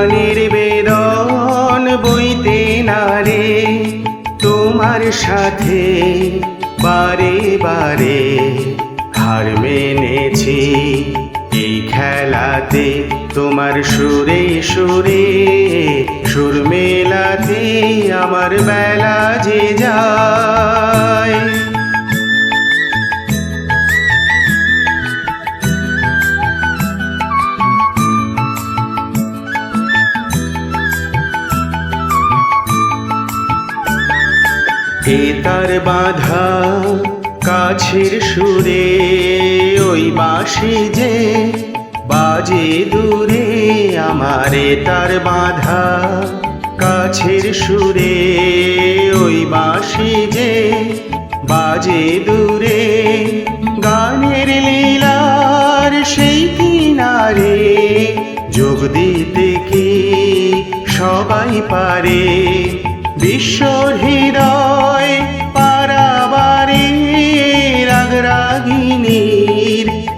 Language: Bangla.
গানের বেদন বইতে নারে তোমার সাথে বারে বারে হার মেনেছি। এই খেলাতে তোমার সুরে সুরে, সুর মেলাতে আমার বেলা যে যায় তার বাঁধা কাছের সুরে, ওই বাঁশি যে বাজে দূরে, আমারে তার বাঁধা কাছের সুরে, ওই বাঁশি যে বাজে দূরে, গানের লীলার সেই কিনারে যোগ দিতে কি সবাই পারে? বিশ্ব